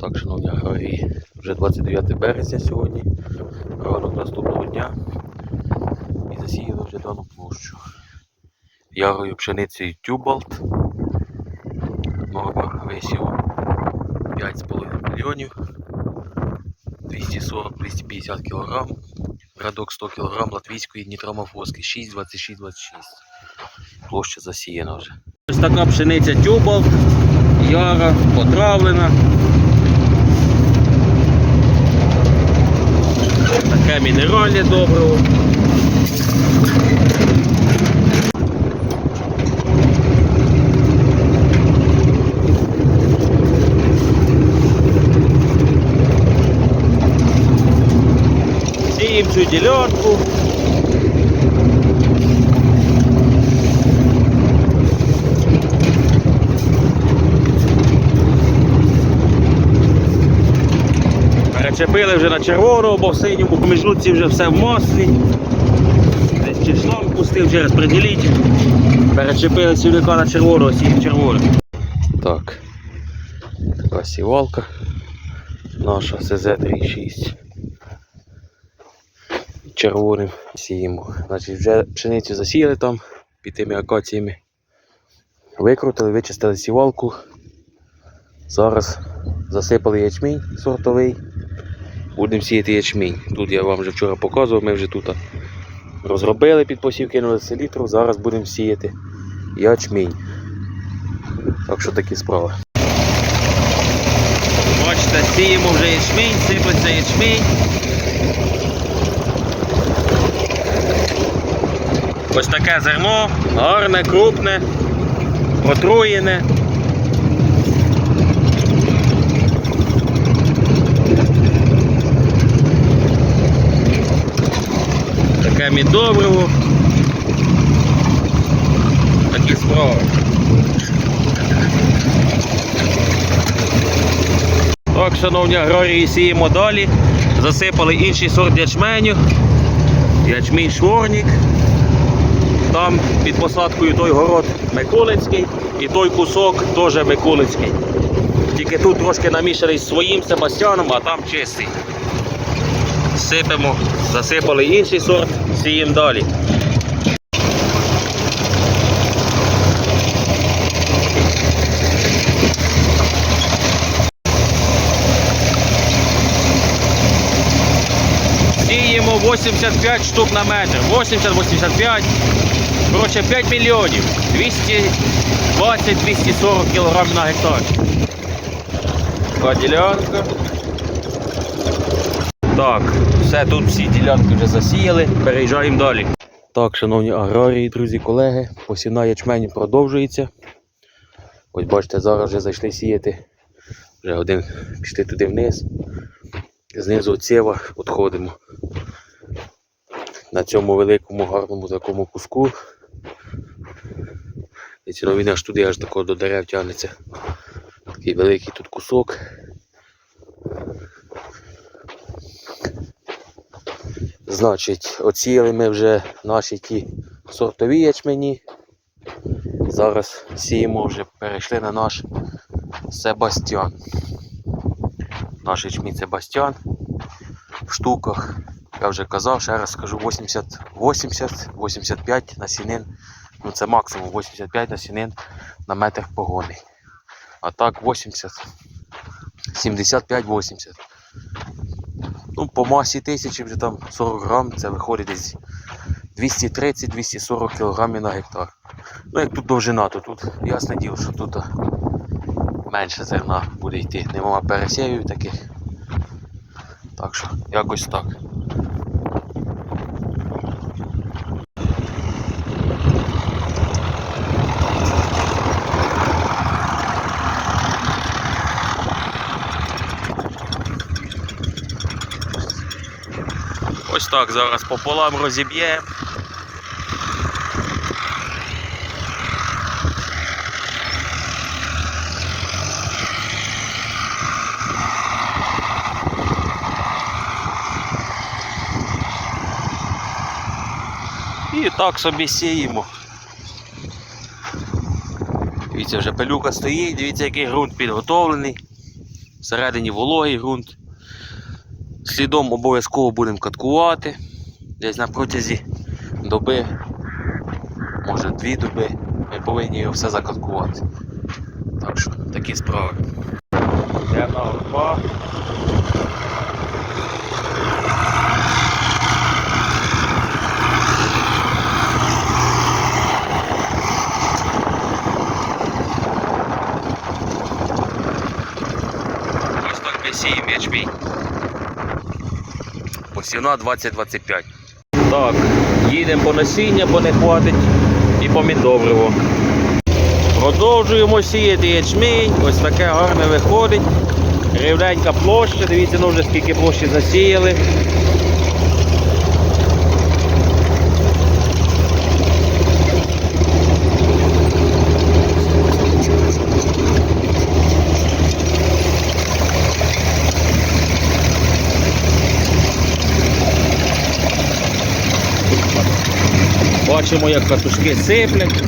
Так, шановні аграрії, вже 29 березня сьогодні, ранок наступного дня і засіяли вже дану площу. Ярою пшеницею Тюбалт. Норма висів 5,5 мільйонів, 240-250 кг, радок 100 кг латвійської нітромофоски 6,26-26. Площа засіяна вже. Ось така пшениця Тюбалт, яра, потравлена. Таке мінеральне добриво. Сіємо цю ділянку. Перечепили вже на червону, бо в синьому поміжутці вже все в маслі. Десь чи пустив через приділитель. Перечепили сівника на червону, сів червону. Так. Така сівалка. Наша СЗ-36. Червоним сіємо. Значить, вже пшеницю засіяли там під тими акаціями. Викрутили, вичистили сівалку. Зараз засипали ячмінь сортовий. Будемо сіяти ячмінь. Тут я вам вже вчора показував, ми вже тут розробили під посів, кинули селітру, зараз будемо сіяти ячмінь. Так що такі справи. Бачите, сіємо вже ячмінь, сиплеться ячмінь. Ось таке зерно, гарне, крупне, отруєне. Таке мідобриво. Такі справи. Так, шановні аграрії, сіємо далі. Засипали інший сорт ячменю. Ячмінь шворник. Там під посадкою той город Миколицький і той кусок теж Миколицький. Тільки тут трошки намішаний з своїм Себастьяном, а там чистий. Сипемо, засипали інший сорт, сіємо далі. Сіємо 85 штук на метр. 80-85. Коротше, 5 мільйонів. 220-240 кг на гектар. Така ділянка. Так, все тут всі ділянки вже засіяли. Переїжджаємо далі. Так, шановні аграрії, друзі, колеги, посівна ячмені продовжується. Ось бачите, зараз вже зайшли сіяти. Вже один пішли туди вниз. Знизу від сєва відходимо. На цьому великому гарному такому куску. І цінові аж туди аж такого до дерев тягнеться. Такий великий тут кусок. Значить, оціяли ми вже наші ті сортові ячмені. Зараз сіємо вже перейшли на наш Себастьян. Наш ячмінь Себастьян в штуках. Я вже казав, ще раз скажу 80, 80, 85 насінин. Ну це максимум 85 насінин на метр погони. А так 80, 75-80. Ну, по масі тисячі вже там 40 грам, це виходить десь 230-240 кг на гектар. Ну як тут довжина, то тут ясне діло, що тут менше зерна буде йти. Нема пересєвів таких. Так що якось так. Так зараз пополам розіб'ємо. І так собі сіємо. Дивіться, вже пилюка стоїть, дивіться, який ґрунт підготовлений. Всередині вологий ґрунт. Слідом обов'язково будемо каткувати. Десь на протязі доби, може дві доби, ми повинні його все закаткувати. Так що такі справи. Темна горба. Ось так ми сіємо ячмінь. Посівна 20-25. Так, їдемо по насіння, бо не хватить і помідобриво. Продовжуємо сіяти ячмінь. Ось таке гарне виходить. Рівненька площа. Дивіться, ну вже скільки площі засіяли. Бачимо, як катушки сиплять.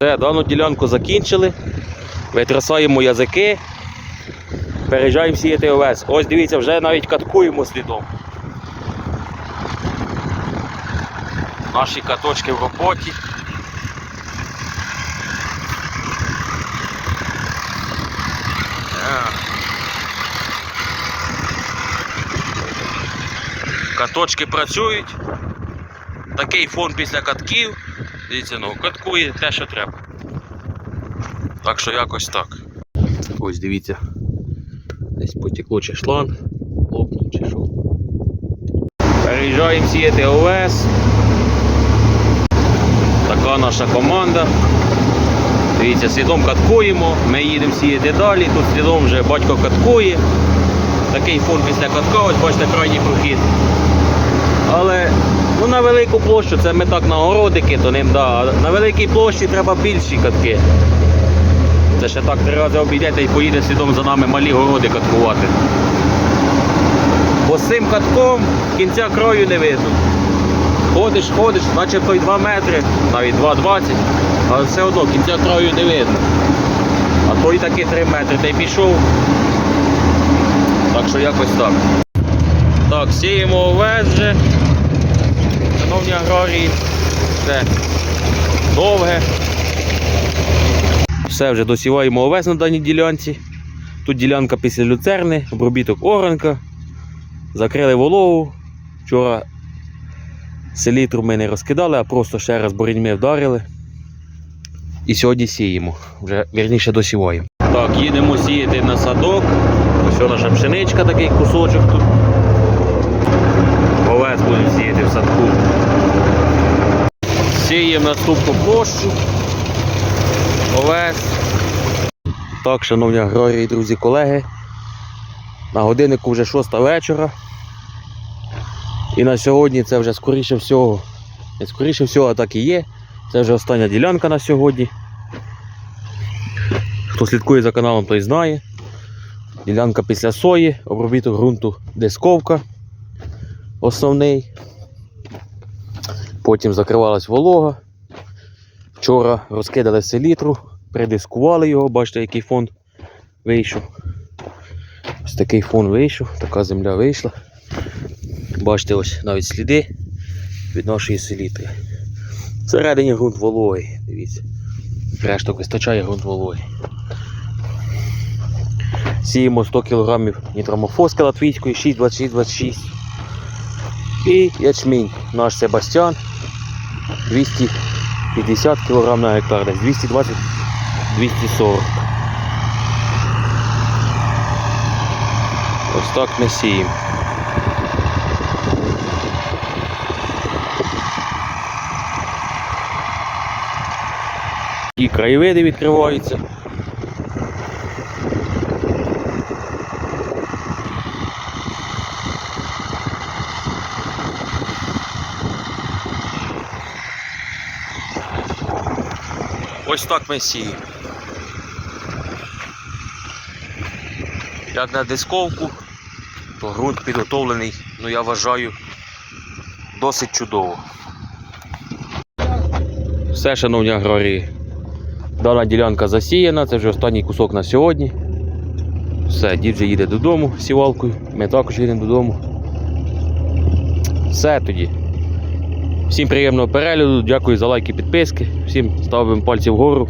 Дану ділянку закінчили. Витрясаємо язики. Переїжджаємо сіяти овес. Ось дивіться, вже навіть каткуємо слідом. Наші каточки в роботі. Каточки працюють. Такий фон після катків. Дивіться, ну, каткує те, що треба. Так що якось так. Ось дивіться. Десь потекло чи шланг, лопнув чи що. Переїжджаємо сіяти овес. Така наша команда. Дивіться, слідом каткуємо, ми їдемо сіяти далі, тут слідом вже батько каткує. Такий фон після катка, ось бачите крайній прохід. Але ну, на велику площу це ми так на городики, то ним да. На великій площі треба більші катки. Це ще так три рази обійдете і поїде слідом за нами малі городи каткувати. Бо з цим катком кінця краю не видно. Ходиш, ходиш, начебто й 2 метри, навіть 2,20, але все одно кінця краю не видно. А той таки 3 метри, та й пішов. Так що якось так. Так, сіємо овес. Шановні аграрії, все довге. Все, вже досіваємо овес на даній ділянці. Тут ділянка після люцерни, обробіток оранка. Закрили вологу. Вчора селітру ми не розкидали, а просто ще раз боріньми вдарили. І сьогодні сіємо. Вже вірніше досіваємо. Так, їдемо сіяти на садок. Ось наша пшеничка, такий кусочок тут. Овес будемо сіяти в садку. Сіємо наступну площу. Овес. Так, шановні аграрії, друзі, колеги. На годиннику вже 6 вечора. І на сьогодні це вже скоріше всього, не скоріше всього, а так і є. Це вже остання ділянка на сьогодні. Хто слідкує за каналом, той знає. Ділянка після сої, обробіток ґрунту дисковка основний. Потім закривалась волога. Вчора розкидали селітру, придискували його, бачите, який фон вийшов. Ось такий фон вийшов, така земля вийшла. Бачите, ось навіть сліди від нашої селітри. Всередині ґрунт вологий, дивіться. Решток вистачає ґрунт вологий. Сіємо 100 кг нітромофоски латвійської 62626. І ячмінь наш Себастьян 250 кг на гектар, десь 220-240. Ось так ми сіємо. І краєвиди відкриваються. Ось так ми сіємо. Як на дисковку, то ґрунт підготовлений, ну я вважаю, досить чудово. Все, шановні аграрії. Дана ділянка засіяна, це вже останній кусок на сьогодні. Все, дід вже їде додому сівалкою, ми також їдемо додому. Все тоді. Всім приємного перегляду, дякую за лайки, підписки, всім ставимо пальці вгору.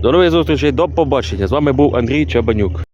До нових зустрічей, до побачення. З вами був Андрій Чабанюк.